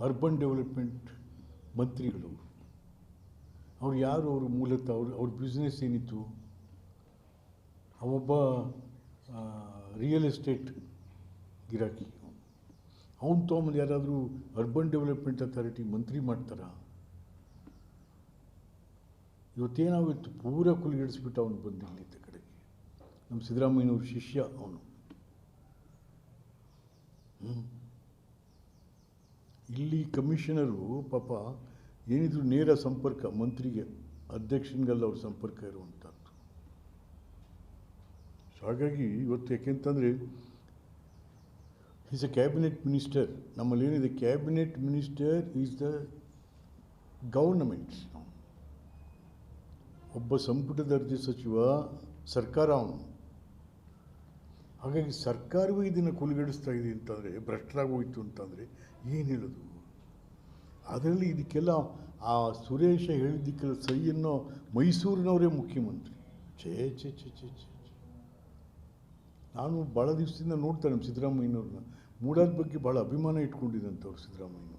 Urban development ಮಂತ್ರಿಗಳು. ಅವ್ರು ಯಾರು ಅವರು ಮೂಲತಃ ಅವ್ರು, ಅವ್ರ ಬಿಸ್ನೆಸ್ ಏನಿತ್ತು? ಅವೊಬ್ಬ ರಿಯಲ್ ಎಸ್ಟೇಟ್ ಗಿರಾಕಿ. ಅವನು ತೊಗೊಂಬಂದು ಯಾರಾದರೂ ಅರ್ಬನ್ ಡೆವಲಪ್ಮೆಂಟ್ ಅಥಾರಿಟಿ ಮಂತ್ರಿ ಮಾಡ್ತಾರ? ಇವತ್ತೇನಾಗಿತ್ತು ಪೂರ ಕುಲಿಗಿಡಿಸ್ಬಿಟ್ಟು ಅವನು ಬಂದು ಇದ್ದ ಕಡೆಗೆ. ನಮ್ಮ ಸಿದ್ದರಾಮಯ್ಯನವ್ರ ಶಿಷ್ಯ ಅವನು. ಇಲ್ಲಿ ಕಮಿಷನರು ಪಾಪ ಏನಿದ್ರು ನೇರ ಸಂಪರ್ಕ, ಮಂತ್ರಿಗೆ ಅಧ್ಯಕ್ಷನಿಗೆಲ್ಲ ಅವ್ರ ಸಂಪರ್ಕ ಇರುವಂಥದ್ದು. ಸೊ ಹಾಗಾಗಿ ಇವತ್ತು ಯಾಕೆಂತಂದರೆ ಈಸ್ ಎ ಕ್ಯಾಬಿನೆಟ್ ಮಿನಿಸ್ಟರ್ ನಮ್ಮಲ್ಲಿ ಏನಿದೆ cabinet minister is the government's ಒಬ್ಬ ಸಂಪುಟ ದರ್ಜೆ ಸಚಿವ, ಸರ್ಕಾರ ಅವನು. ಹಾಗಾಗಿ ಸರ್ಕಾರವೇ ಇದನ್ನು ಕುಲುಗಡಿಸ್ತಾ ಇದೆ ಅಂತಂದರೆ, ಭ್ರಷ್ಟರಾಗೋಯ್ತು ಅಂತಂದರೆ ಏನು ಹೇಳೋದು? ಅದರಲ್ಲಿ ಇದಕ್ಕೆಲ್ಲ ಆ ಸುರೇಶ ಹೇಳಿದ್ದಕ್ಕೆಲ್ಲ ಸೈ ಅನ್ನೋ ಮೈಸೂರಿನವರೇ ಮುಖ್ಯಮಂತ್ರಿ. ಛೇ ಛೇ ಛೇ ಛೇ ಛೇ. ನಾನು ಭಾಳ ದಿವಸದಿಂದ ನೋಡ್ತೇನೆ ನಮ್ಮ ಸಿದ್ದರಾಮಯ್ಯನವ್ರನ್ನ. ಮೂಡಾದ ಬಗ್ಗೆ ಭಾಳ ಅಭಿಮಾನ ಇಟ್ಕೊಂಡಿದ್ದಂಥವ್ರು ಸಿದ್ದರಾಮಯ್ಯನವರು.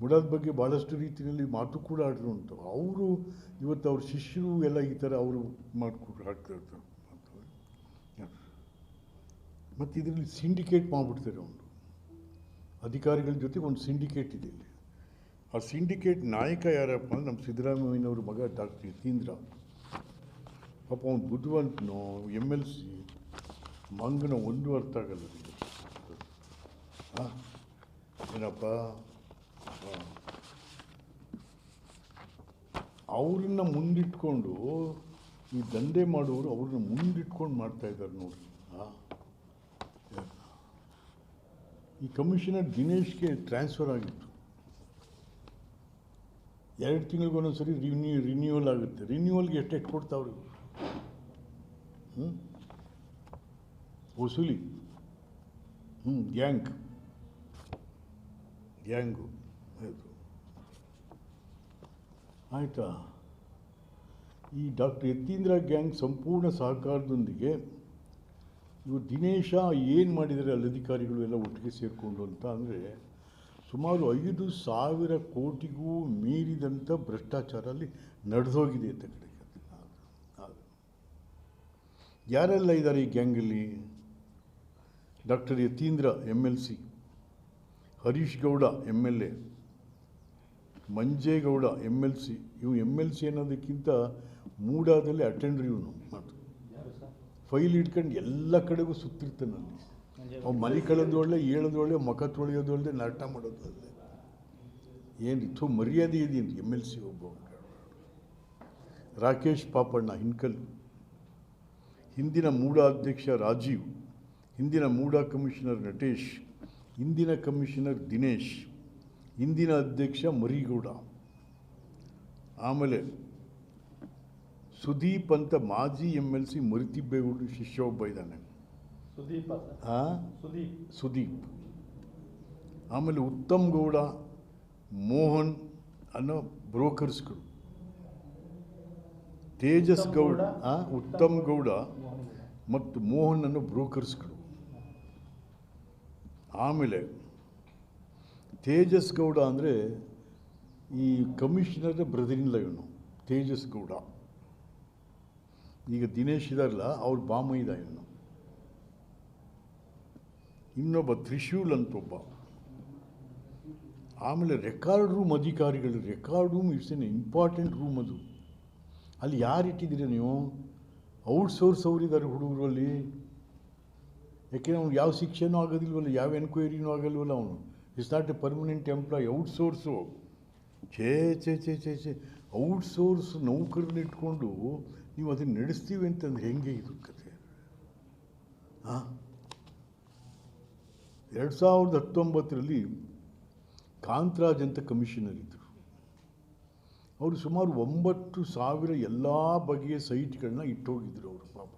ಮೂಡಾದ ಬಗ್ಗೆ ಭಾಳಷ್ಟು ರೀತಿಯಲ್ಲಿ ಮಾತು ಕೂಡ ಆಡಿರುವಂಥವ್ರು. ಅವರು ಇವತ್ತು ಅವ್ರ ಶಿಷ್ಯರು ಎಲ್ಲ ಈ ಥರ ಅವರು ಮಾಡಿಕೊಟ್ಟು ಹಾಕ್ತಾ ಇರ್ತಾರೆ. ಮತ್ತು ಇದರಲ್ಲಿ ಸಿಂಡಿಕೇಟ್ ಮಾಡಿಬಿಡ್ತಾರೆ ಅವನು ಅಧಿಕಾರಿಗಳ ಜೊತೆ ಒಂದು ಸಿಂಡಿಕೇಟ್ ಇದೆ ಇಲ್ಲಿ. ಆ ಸಿಂಡಿಕೇಟ್ ನಾಯಕ ಯಾರಪ್ಪ ಅಂದ್ರೆ ನಮ್ಮ ಸಿದ್ದರಾಮಯ್ಯನವ್ರ ಮಗ ಡಾಕ್ಟರ್ ಯತೀಂದ್ರ. ಪಾಪ ಅವ್ನು ಬುದ್ಧಿವಂತನೋ, ಎಂ ಎಲ್ ಸಿ, ಮಂಗನ ಒಂದು ಅರ್ಥ ಆಗಲ್ಲ ಹಾಂ? ಏನಪ್ಪ? ಅವ್ರನ್ನ ಮುಂದಿಟ್ಕೊಂಡು ಈ ದಂಧೆ ಮಾಡೋರು ಅವ್ರನ್ನ ಮುಂದಿಟ್ಕೊಂಡು ಮಾಡ್ತಾಯಿದ್ದಾರೆ ನೋಡಿ ಆ? ಈ ಕಮಿಷನರ್ ದಿನೇಶ್ಗೆ ಟ್ರಾನ್ಸ್ಫರ್ ಆಗಿತ್ತು. ಎರಡು ತಿಂಗಳಿಗೊಂದೊಂದು ಸರಿ ರಿನ್ಯೂ ರಿನ್ಯೂವಲ್ ಆಗುತ್ತೆ. ರಿನ್ಯೂವಲ್ಗೆ ಎಷ್ಟೆಷ್ಟು ಕೊಡ್ತಾವ್ರಿ ಹ್ಞೂ ವಸೂಲಿ. ಹ್ಞೂ ಗ್ಯಾಂಗ್ ಗ್ಯಾಂಗು ಆಯಿತು. ಆಯಿತಾ? ಈ ಡಾಕ್ಟರ್ ಯತೀಂದ್ರ ಗ್ಯಾಂಗ್ ಸಂಪೂರ್ಣ ಸಹಕಾರದೊಂದಿಗೆ ಇವು ದಿನೇಶ ಏನು ಮಾಡಿದ್ದಾರೆ ಅಲ್ಲಿ ಅಧಿಕಾರಿಗಳು ಎಲ್ಲ ಒಟ್ಟಿಗೆ ಸೇರಿಕೊಂಡು ಅಂತ ಅಂದರೆ ಸುಮಾರು ಐದು ಸಾವಿರ ಕೋಟಿಗೂ ಮೀರಿದಂಥ ಭ್ರಷ್ಟಾಚಾರ ಅಲ್ಲಿ ನಡೆದೋಗಿದೆ ಅಂತ ಕಡೆಗೆ ಯಾರೆಲ್ಲ ಇದ್ದಾರೆ ಈ ಗ್ಯಾಂಗಲ್ಲಿ doctor Yathindra M L C, Harish Gowda M L A, Manjegowda M L C ಇವು ಎಂ ಎಲ್ ಸಿ ಅನ್ನೋದಕ್ಕಿಂತ ಮೂಡಾದಲ್ಲಿ ಅಟೆಂಡ್ರಿ ಇವನು ಫೈಲ್ ಹಿಡ್ಕೊಂಡು ಎಲ್ಲ ಕಡೆಗೂ ಸುತ್ತಿರ್ತಾನೆ ಅಲ್ಲಿ. ಅವ್ನು ಮನೆ ಕಳೆದೊಳ್ಳೆ ಏಳದೊಳ್ಳೆ ಮುಖ ತೊಳೆಯೋದೊಳ್ಳೆ ನಾಟ ಏನು ಇತ್ತು ಮರ್ಯಾದೆ ಇದೀನಿ ಎಂ ಎಲ್ ಸಿ ಒಬ್ಬ ರಾಕೇಶ್ ಪಾಪಣ್ಣ, ಹಿನ್ಕಲ್. ಹಿಂದಿನ ಮೂಡ ಅಧ್ಯಕ್ಷ ರಾಜೀವ್, ಹಿಂದಿನ ಮೂಡ ಕಮಿಷನರ್ ನಟೇಶ್, ಹಿಂದಿನ ಕಮಿಷನರ್ ದಿನೇಶ್, ಹಿಂದಿನ ಅಧ್ಯಕ್ಷ ಮರಿಗೌಡ. ಆಮೇಲೆ ಸುದೀಪ್ ಅಂತ ಮಾಜಿ ಎಂ ಎಲ್ ಸಿ ಮರಿತಿಬ್ಬೇಗೌಡ ಶಿಷ್ಯ ಒಬ್ಬ ಇದ್ದಾನೆ. ಸುದೀಪ ಸುದೀಪ್. ಸುದೀಪ್. ಆಮೇಲೆ ಉತ್ತಮ್ ಗೌಡ ಮೋಹನ್ ಅನ್ನೋ ಬ್ರೋಕರ್ಸ್ಗಳು ತೇಜಸ್ ಗೌಡ ಉತ್ತಮ್ ಗೌಡ ಮತ್ತು ಮೋಹನ್ ಅನ್ನೋ ಬ್ರೋಕರ್ಸ್ಗಳು ಆಮೇಲೆ ತೇಜಸ್ ಗೌಡ ಅಂದರೆ ಈ ಕಮಿಷನರ್ ಬ್ರದರಿನ್ಲ ಇವನು ತೇಜಸ್ ಗೌಡ. ಈಗ ದಿನೇಶ್ ಇದಾರಲ್ಲ, ಅವ್ರ ಬಾಮೈದ ಇನ್ನು. ಇನ್ನೊಬ್ಬ ತ್ರಿಶೂಲ್ ಅಂತ ಒಬ್ಬ ಆಮೇಲೆ ರೆಕಾರ್ಡ್ ರೂಮ್ ಅಧಿಕಾರಿಗಳು, record room it's an important room ಅದು. ಅಲ್ಲಿ ಯಾರು ಇಟ್ಟಿದ್ದೀರಿ ನೀವು? ಔಟ್ಸೋರ್ಸ್ ಅವರಿದ್ದಾರೆ ಹುಡುಗರು ಅಲ್ಲಿ ಯಾಕೆಂದ್ರೆ ಅವ್ನು ಯಾವ ಶಿಕ್ಷೆನೂ ಆಗೋದಿಲ್ವಲ್ಲ, ಯಾವ ಎನ್ಕ್ವೈರಿನೂ ಆಗಲ್ವಲ್ಲ ಅವನು. It's not a permanent employ outsource ಛೇ ಛೇ ಛೇ ಛೇ ಛೇ. ಔಟ್ಸೋರ್ಸ್ ನೌಕರನ್ನ ಇಟ್ಕೊಂಡು ನೀವು ಅದನ್ನು ನಡೆಸ್ತೀವಿ ಅಂತಂದ್ರೆ ಹೆಂಗೆ ಇದು ಕಥೆ? ಹಾಂ ಎರಡು ಸಾವಿರದ ಹತ್ತೊಂಬತ್ತರಲ್ಲಿ ಕಾಂತರಾಜ್ ಅಂತ ಕಮಿಷನರ್ ಇದ್ದರು ಅವರು ಸುಮಾರು ಒಂಬತ್ತು ಸಾವಿರ ಎಲ್ಲ ಬಗೆಯ ಸೈಟ್ಗಳನ್ನ ಇಟ್ಟೋಗಿದ್ರು ಅವರು ಪಾಪ.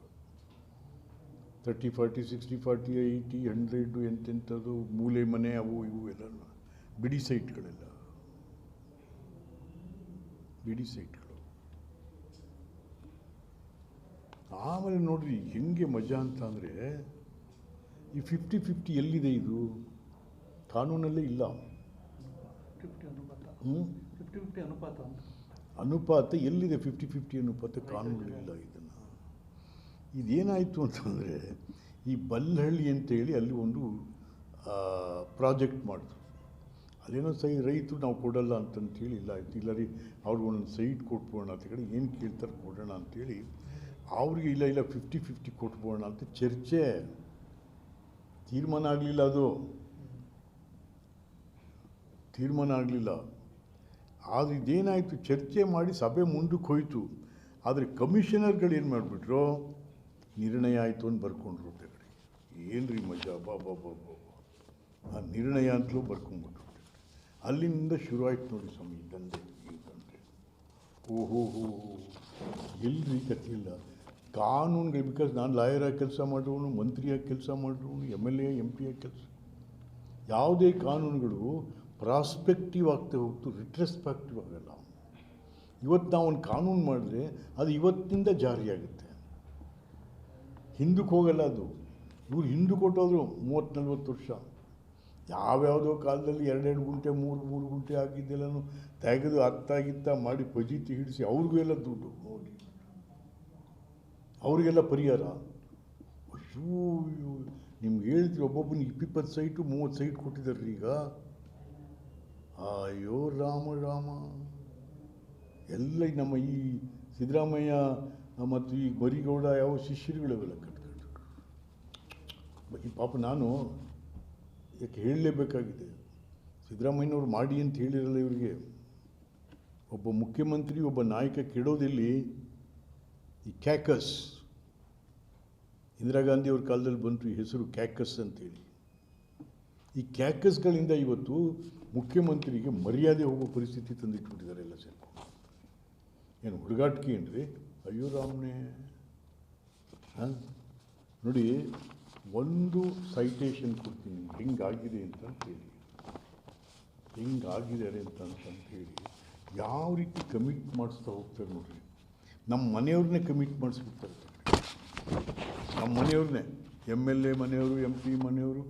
Thirty forty, sixty, forty, eighty, hundred ಎಂತೆಂಥದ್ದು ಮೂಲೆ ಮನೆ ಅವು ಇವು ಎಲ್ಲ ಬಿಡಿ ಸೈಟ್ಗಳೆಲ್ಲ. ಬಿಡಿ ಸೈಟ್ಗಳು. ಆಮೇಲೆ ನೋಡ್ರಿ ಹೆಂಗೆ ಮಜಾ ಅಂತ ಅಂದರೆ ಈ ಫಿಫ್ಟಿ ಫಿಫ್ಟಿ ಎಲ್ಲಿದೆ ಇದು? ಕಾನೂನಲ್ಲೇ ಇಲ್ಲ. ಫಿಫ್ಟಿ ಅನುಪಾತ. ಹ್ಞೂ ಫಿಫ್ಟಿ ಫಿಫ್ಟಿ ಅನುಪಾತ ಅಂತ. ಅನುಪಾತ ಎಲ್ಲಿದೆ ಫಿಫ್ಟಿ ಫಿಫ್ಟಿ ಅನುಪಾತ ಕಾನೂನಲ್ಲಿಲ್ಲ ಇದನ್ನು. ಇದೇನಾಯಿತು ಅಂತಂದರೆ ಈ ಬಲ್ಲಹಳ್ಳಿ ಅಂತೇಳಿ ಅಲ್ಲಿ ಒಂದು ಪ್ರಾಜೆಕ್ಟ್ ಮಾಡಿದ್ರು. ಅದೇನೋ ಸೈ ರೈತರು ನಾವು ಕೊಡಲ್ಲ ಅಂತಂತೇಳಿ ಇಲ್ಲ ಆಯ್ತು ಇಲ್ಲ ರೀ ಅವ್ರಿಗೆ ಒಂದೊಂದು ಸೈಟ್ ಕೊಟ್ಬಿಡೋಣ ಅಂತ ಕಡೆ ಏನು ಕೇಳ್ತಾರೆ ಕೊಡೋಣ ಅಂತೇಳಿ ಅವ್ರಿಗೆ ಇಲ್ಲ ಇಲ್ಲ ಫಿಫ್ಟಿ ಫಿಫ್ಟಿ ಕೊಟ್ಬೋಣ ಅಂತ ಚರ್ಚೆ. ತೀರ್ಮಾನ ಆಗಲಿಲ್ಲ ಅದು. ತೀರ್ಮಾನ ಆಗಲಿಲ್ಲ. ಆದರೆ ಇದೇನಾಯಿತು? ಚರ್ಚೆ ಮಾಡಿ ಸಭೆ ಮುಂದಕ್ಕೆ ಹೋಯಿತು. ಆದರೆ ಕಮಿಷನರ್ಗಳು ಏನು ಮಾಡಿಬಿಟ್ರು? ನಿರ್ಣಯ ಆಯಿತು ಅಂತ ಬರ್ಕೊಂಡ್ರು ಕಡೆ. ಏನ್ರಿ ಮಜಾ? ಬಾ ಬಾ ಬಾ ಬಾ. ಆ ನಿರ್ಣಯ ಅಂತಲೂ ಬರ್ಕೊಂಡ್ಬಿಟ್ರು ಅಲ್ಲಿಂದ ಶುರು ಆಯ್ತು ನೋಡಿ ಸ್ವಾಮಿ ದಂಧೆ ಓಹೋ ಹೋ ಎಲ್ರಿ ಕಥೆಯಿಲ್ಲ. ಕಾನೂನುಗಳು ಬಿಕಾಸ್ ನಾನು ಲಾಯರಾಗಿ ಕೆಲಸ ಮಾಡೋನು ಮಂತ್ರಿಯಾಗಿ ಕೆಲಸ ಮಾಡೋನು ಎಂ ಎಲ್ ಎ ಎಂ ಆಗಿ ಕೆಲಸ. ಯಾವುದೇ ಕಾನೂನುಗಳು ಪ್ರಾಸ್ಪೆಕ್ಟಿವ್ ಆಗ್ತಾ ಹೋಗ್ತು ರಿಟ್ರೆಸ್ಪೆಕ್ಟಿವ್ ಆಗಲ್ಲ. ಇವತ್ತು ನಾವು ಒಂದು ಕಾನೂನು ಮಾಡಿದ್ರೆ ಅದು ಇವತ್ತಿನಿಂದ ಜಾರಿಯಾಗುತ್ತೆ. ಹಿಂದಕ್ಕೆ ಹೋಗಲ್ಲ ಅದು. ಇವ್ರು ಹಿಂದಕ್ಕೆ ಕೊಟ್ಟೋದ್ರು ಮೂವತ್ತು ನಲ್ವತ್ತು ವರ್ಷ. ಯಾವ್ಯಾವುದೋ ಕಾಲದಲ್ಲಿ ಎರಡೆರಡು ಗುಂಟೆ, ಮೂರು ಮೂರು ಗುಂಟೆ ಆಗಿದ್ದೆಲ್ಲನೂ ತೆಗೆದು, ಅತ್ತಾಗಿತ್ತ ಮಾಡಿ, ಪಜೀತಿ ಹಿಡಿಸಿ, ಅವ್ರಿಗೂ ಎಲ್ಲ ದುಡ್ಡು. ಅವರಿಗೆಲ್ಲ ಪರಿಹಾರ? ಅಯ್ಯೋ ನಿಮ್ಗೆ ಹೇಳ್ತೀವಿ, ಒಬ್ಬೊಬ್ಬನಿಗೆ ಇಪ್ಪಿಪ್ಪತ್ತು ಸೈಟು, ಮೂವತ್ತು ಸೈಟ್ ಕೊಟ್ಟಿದ್ದಾರೆ ಈಗ. ಅಯ್ಯೋ, ರಾಮ ರಾಮ. ಎಲ್ಲ ನಮ್ಮ ಈ ಸಿದ್ದರಾಮಯ್ಯ ಮತ್ತು ಈ ಬರಿಗೌಡ ಯಾವ ಶಿಷ್ಯರುಗಳಿವೆಲ್ಲ ಕಟ್ಕೊಂಡು ಈ ಪಾಪ ನಾನು ಯಾಕೆ ಹೇಳಲೇಬೇಕಾಗಿದೆ? ಸಿದ್ದರಾಮಯ್ಯನವ್ರು ಮಾಡಿ ಅಂತ ಹೇಳಿರಲ್ಲ ಇವರಿಗೆ. ಒಬ್ಬ ಮುಖ್ಯಮಂತ್ರಿ, ಒಬ್ಬ ನಾಯಕ ಕೆಡೋದಿಲ್ಲಿ? ಈ ಕ್ಯಾಕಸ್. ಇಂದಿರಾ ಗಾಂಧಿ ಅವ್ರ ಕಾಲದಲ್ಲಿ ಬಂತು ಹೆಸರು ಕ್ಯಾಕಸ್ ಅಂತೇಳಿ. ಈ ಕ್ಯಾಕಸ್ಗಳಿಂದ ಇವತ್ತು ಮುಖ್ಯಮಂತ್ರಿಗೆ ಮರ್ಯಾದೆ ಹೋಗೋ ಪರಿಸ್ಥಿತಿ ತಂದಿಟ್ಬಿಟ್ಟಿದ್ದಾರೆ ಎಲ್ಲ ಸೇರ್ಕೊಂಡು ಏನು ಹುಡುಗಾಟಿಕೆ ಏನ್ರಿ? ಅಯ್ಯೋ ರಾಮನೇ. ಹಾಂ? ನೋಡಿ, ಒಂದು ಸೈಟೇಷನ್ ಕೊಡ್ತೀನಿ ಹೆಂಗಾಗಿದೆ ಅಂತ ಹೇಳಿ. ಹೆಂಗಾಗಿದ್ದಾರೆ ಅಂತ ಅಂತ ಹೇಳಿ. ಯಾವ ರೀತಿ ಕಮಿಟ್ ಮಾಡಿಸ್ತಾ ಹೋಗ್ತಾರೆ ನೋಡ್ರಿ. ನಮ್ಮ ಮನೆಯವ್ರನ್ನೇ ಕಮಿಟ್ ಮಾಡಿಸ್ಬಿಡ್ತಾರೆ. ನಮ್ಮ ಮನೆಯವ್ರನ್ನೇ, ಎಂ ಎಲ್ ಎ ಮನೆಯವರು, ಎಂ ಪಿ ಮನೆಯವರು,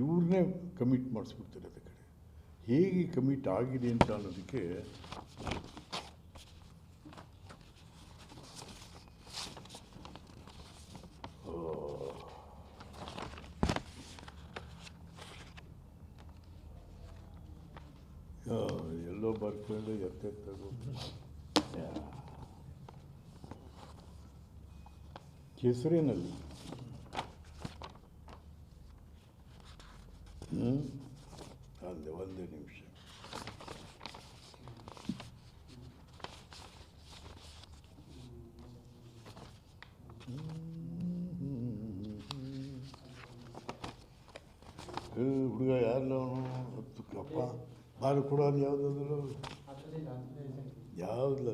ಇವ್ರನ್ನೇ ಕಮಿಟ್ ಮಾಡಿಸ್ಬಿಡ್ತಾರೆ ಅದ ಕಡೆ. ಹೇಗೆ ಕಮಿಟ್ ಆಗಿದೆ ಅಂತ ಅನ್ನೋದಕ್ಕೆ ಎಲ್ಲೋ ಬರ್ಕೊಂಡು ಎತ್ತೆ ಹ್ಞೂ ಅಲ್ಲೇ ಒಂದೇ ನಿಮಿಷ ಹುಡುಗ ಯಾರಲ್ಲ ಅವನು ಹತ್ತಕ್ಕಪ್ಪ ಬಾರು ಕೊಡೋದು ಯಾವುದಾದ್ರು ಯಾವುದಲ್ಲ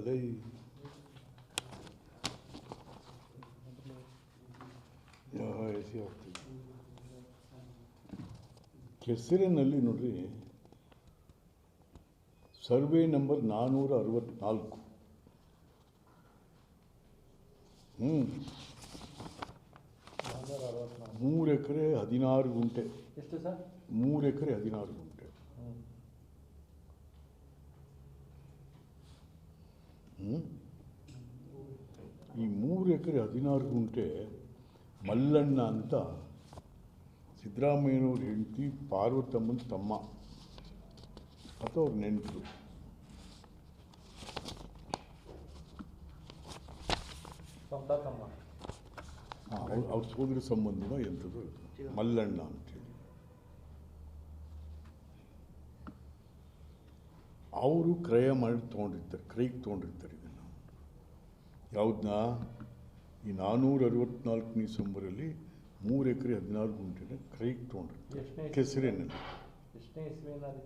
ಎಸಿ ಆಗ್ತದೆ ಕೆಸರಿನಲ್ಲಿ ನೋಡ್ರಿ ಸರ್ವೆ ನಂಬರ್ ನಾನ್ನೂರ ಅರವತ್ನಾಲ್ಕು ಹ್ಞೂ ಮೂರು ಎಕರೆ ಹದಿನಾರು ಗುಂಟೆ. ಎಷ್ಟು ಸರ್? ಮೂರು ಎಕರೆ ಹದಿನಾರು ಗುಂಟೆ? ಈ ಮೂರು ಎಕರೆ ಹದಿನಾರು ಗುಂಟೆ ಮಲ್ಲಣ್ಣ ಅಂತ ಸಿದ್ದರಾಮಯ್ಯನವ್ರ ಹೆಂಡತಿ ಪಾರ್ವತಮ್ಮನ ತಮ್ಮ ಅಥವಾ ಅವ್ರ ನೆಂಟರು. ಅವ್ರ ಅವ್ರ ಸೋದರ ಸಂಬಂಧನೋ ಎಂಥದ್ದು ಮಲ್ಲಣ್ಣ ಅಂತೇಳಿ ಅವರು ಕ್ರಯ ಮಾಡಿ ತೊಗೊಂಡಿರ್ತಾರೆ ಕ್ರೈಗೆ ತೊಗೊಂಡಿರ್ತಾರೆ ಇದನ್ನು. ಯಾವುದನ್ನ ಈ ನಾನ್ನೂರ ಅರವತ್ನಾಲ್ಕನೇ ಸಂಬರಲ್ಲಿ ಮೂರು ಎಕರೆ ಹದಿನಾರು ಗುಂಟೆನ ಕ್ರೈಗೆ ತೊಗೊಂಡ್ರು ಕೆಸರಿನಲ್ಲಿ.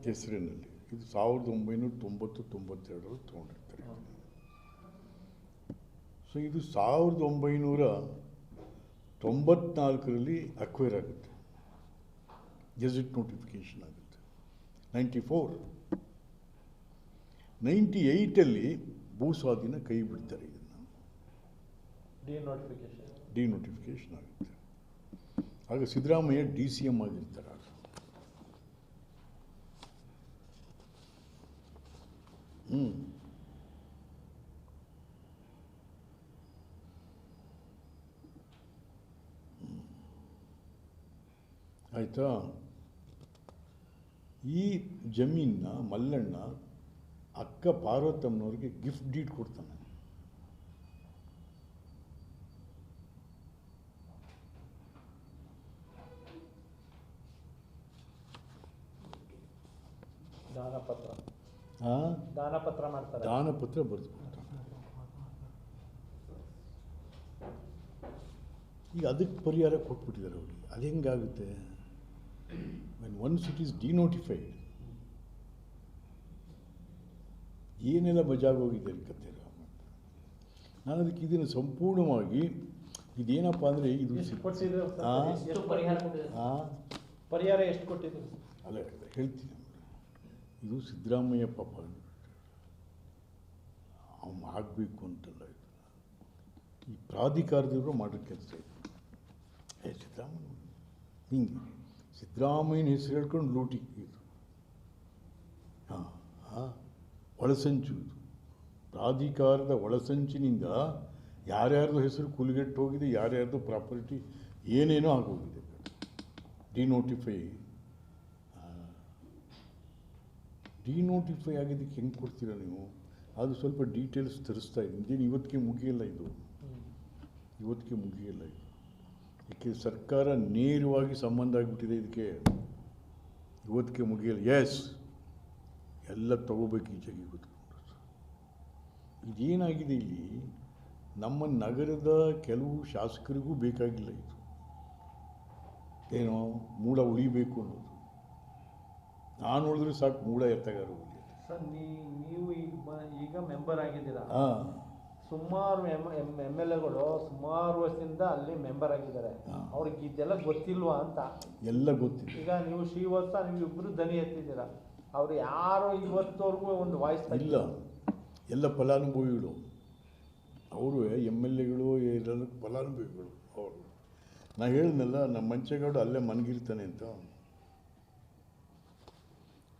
ಕೆಸರಿನಲ್ಲಿ. ಇದು ಸಾವಿರದ ಒಂಬೈನೂರ ತೊಂಬತ್ತು ತೊಂಬತ್ತೆರಡರಲ್ಲಿ ತೊಗೊಂಡಿರ್ತಾರೆ. ಸೊ ಇದು ಸಾವಿರದ ಒಂಬೈನೂರ ತೊಂಬತ್ನಾಲ್ಕರಲ್ಲಿ ಅಕ್ವೈರ್ ಆಗುತ್ತೆ. ಗೆಜೆಟ್ ನೋಟಿಫಿಕೇಷನ್ ಆಗುತ್ತೆ. Ninety four. ನೈಂಟಿ ಏಯ್ಟಲ್ಲಿ ಭೂಸ್ವಾಧೀನ ಕೈ ಬಿಡ್ತಾರೆ ಡಿ ನೋಟಿಫಿಕೇಶನ್ ಆಗುತ್ತೆ. ಆಗ ಸಿದ್ದರಾಮಯ್ಯ ಡಿ ಸಿ ಎಂ ಆಗಿರ್ತಾರೆ ಆಗ ಹ್ಞೂ ಆಯಿತಾ? ಈ ಜಮೀನ ಮಲ್ಲಣ್ಣ ಅಕ್ಕ ಪಾರ್ವತಮ್ಮನವ್ರಿಗೆ ಗಿಫ್ಟ್ ಡೀಟ್ ಕೊಡ್ತಾನೆ. ಮಾಡ್ತಾರೆ ದಾನಪತ್ರ ಬರೆದು ಕೊಡ್ತಾನೆ ಈಗ ಅದಕ್ಕೆ ಪರಿಹಾರ ಕೊಟ್ಬಿಟ್ಟಿದ್ದಾರೆ ಅವ್ರಿಗೆ ಅದು ಹೆಂಗಾಗುತ್ತೆ? When once it is denotified ಏನೆಲ್ಲ ಮಜಾಗೋಗಿದೆ ಅಂತ ಕತೆ ನಾನು ಅದಕ್ಕೆ ಇದನ್ನು ಸಂಪೂರ್ಣವಾಗಿ ಇದೇನಪ್ಪ ಅಂದರೆ ಇದು ಪರಿಹಾರ ಎಷ್ಟು ಕೊಟ್ಟಿದ್ರು? ಅಲ್ಲ ಹೇಳ್ತೀನಿ ಇದು ಸಿದ್ದರಾಮಯ್ಯ ಪಾಪ. ಅವನು ಆಗಬೇಕು ಅಂತಲ್ಲ ಇದು. ಈ ಪ್ರಾಧಿಕಾರದವರು ಮಾಡೋ ಕೆಲಸ ಇದು. ಏ, ಸಿದ್ದರಾಮಯ್ಯ. ಹಿಂಗೆ. ಸಿದ್ದರಾಮಯ್ಯನ ಹೆಸರು ಹೇಳ್ಕೊಂಡು ಲೂಟಿ ಇದು. ಹಾಂ ಹಾಂ ಒಳಸಂಚು ಇದು. ಪ್ರಾಧಿಕಾರದ ಒಳಸಂಚಿನಿಂದ ಯಾರ್ಯಾರ್ದು ಹೆಸರು ಕುಲಿಗೆಟ್ಟು ಹೋಗಿದೆ, ಯಾರ್ಯಾರ್ದು ಪ್ರಾಪರ್ಟಿ ಏನೇನೋ ಆಗೋಗಿದೆ. ಡಿನೋಟಿಫೈ. ಡಿನೋಟಿಫೈ ಆಗಿದ್ದಕ್ಕೆ ಹೆಂಗೆ ಕೊಡ್ತೀರಾ ನೀವು? ಅದು ಸ್ವಲ್ಪ ಡೀಟೇಲ್ಸ್ ತರಿಸ್ತಾ ಇದ್ದೀನಿ. ಇವತ್ತಿಗೆ ಮುಗಿಯಲ್ಲ ಇದು. ಇವತ್ತಿಗೆ ಮುಗಿಯಲ್ಲ ಇದು. ಏಕೆ ಸರ್ಕಾರ ನೇರವಾಗಿ ಸಂಬಂಧ ಆಗಿಬಿಟ್ಟಿದೆ ಇದಕ್ಕೆ. ಇವತ್ತಿಗೆ ಮುಗಿಯಲ್ಲ. ಎಸ್ ಎಲ್ಲ ತಗೋಬೇಕು ಈಚೆಗೆ ಇವತ್ತು. ಇದೇನಾಗಿದೆ ಇಲ್ಲಿ? ನಮ್ಮ ನಗರದ ಕೆಲವು ಶಾಸಕರಿಗೂ ಬೇಕಾಗಿಲ್ಲ ಇದು. ಏನೋ ಮೂಡ ಉಳಿಬೇಕು ಅನ್ನೋದು. ನಾನು ಉಳಿದ್ರೆ ಸಾಕು ಮೂಡ ಎತ್ತಗಾರ ಸರ್ ನೀವು ಈಗ ಈಗ ಮೆಂಬರ್ ಆಗಿದ್ದೀರಾ? ಹಾಂ. ಸುಮಾರು ಎಂ ಎಂ ಎಂ ಎಲ್ ಎಗಳು ಸುಮಾರು ವರ್ಷದಿಂದ ಅಲ್ಲಿ ಮೆಂಬರ್ ಆಗಿದ್ದಾರೆ. ಅವ್ರಿಗೆ ಇದೆಲ್ಲ ಗೊತ್ತಿಲ್ವಾ ಅಂತ. ಎಲ್ಲ ಗೊತ್ತಿದೆ. ಈಗ ನೀವು ಶ್ರೀವತ್ಸ ನೀವು ಇಬ್ಬರು ದನಿ ಎತ್ತಿದ್ದೀರಾ. ಅವ್ರು ಯಾರು ಇವತ್ತವರೆಗೂ ಒಂದು ವಾಯ್ಸ್ ಇಲ್ಲ. ಎಲ್ಲ ಫಲಾನುಭವಿಗಳು. ಅವರು ಎಂ ಎಲ್ ಎಗಳು ಎಲ್ಲ ಫಲಾನುಭವಿಗಳು ಅವರು. ನಾ ಹೇಳಿದ್ನಲ್ಲ ನಮ್ಮ ಮಂಚೇಗೌಡ ಅಲ್ಲೇ ಮನಗಿರ್ತಾನೆ ಅಂತ.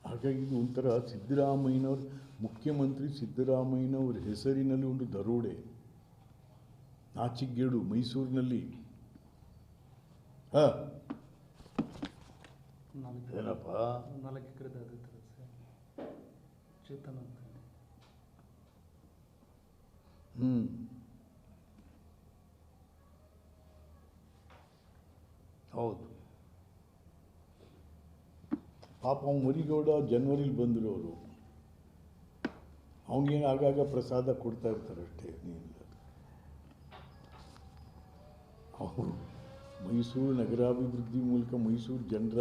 ಹಾಗಾಗಿ ಇದು ಒಂಥರ ಸಿದ್ದರಾಮಯ್ಯನವ್ರ, ಮುಖ್ಯಮಂತ್ರಿ ಸಿದ್ದರಾಮಯ್ಯನವ್ರ ಹೆಸರಿನಲ್ಲಿ ಒಂದು ದರೋಡೆ. ನಾಚಿಗೇಡು ಮೈಸೂರಿನಲ್ಲಿ. ಹಾಂ. ಏನಪ್ಪ? ನಾಲ್ಕು ಚೇತನ್ ಹ್ಞೂ ಹೌದು. ಪಾಪ ಅವ್ನು ಮರಿಗೌಡ ಜನ್ವರಿಲಿ ಬಂದರು ಅವರು ಅವನಿಗೇನು ಆಗಾಗ ಪ್ರಸಾದ ಕೊಡ್ತಾ ಇರ್ತಾರೆ ಅಷ್ಟೇ ನೀನು. ಅವರು ಮೈಸೂರು ನಗರಾಭಿವೃದ್ಧಿ ಮೂಲಕ ಮೈಸೂರು ಜನರ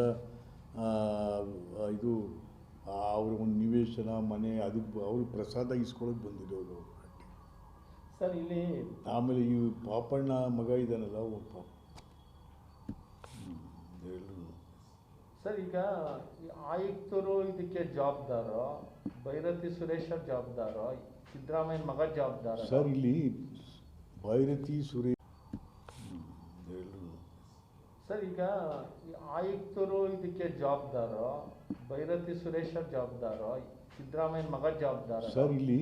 ಇದು ಅವ್ರ ಒಂದು ನಿವೇಶನ ಮನೆ ಅದಕ್ಕೆ ಅವರು ಪ್ರಸಾದ ಇಸ್ಕೊಳಕ್ಕೆ ಬಂದಿರೋರು ಅವರು ಸರ್ ಇಲ್ಲಿ ಆಮೇಲೆ ಈ ಪಾಪಣ್ಣ ಮಗ ಇದ್ದಾನಲ್ಲ ಪಾಪ. ಸರ್ ಈಗ ಈ ಆಯುಕ್ತರು ಇದಕ್ಕೆ ಜವಾಬ್ದಾರೋ ಭೈರತಿ ಸುರೇಶ್ ಅವ್ರ ಜವಾಬ್ದಾರೋ ಸಿದ್ದರಾಮಯ್ಯನ ಮಗ ಜವಾಬ್ದಾರ? ಸರ್ ಇಲ್ಲಿ ಭೈರತಿ ಸುರೇಶ್ ಹ್ಮ್, ಎಲ್ಲರೂ. ಸರ್ ಈಗ ಈ ಆಯುಕ್ತರು ಇದಕ್ಕೆ ಜವಾಬ್ದಾರೋ ಭೈರತಿ ಸುರೇಶ್ ಅವ್ರ ಜವಾಬ್ದಾರೋ ಸಿದ್ದರಾಮಯ್ಯನ ಮಗ ಜವಾಬ್ದಾರ? ಸರ್ ಇಲ್ಲಿ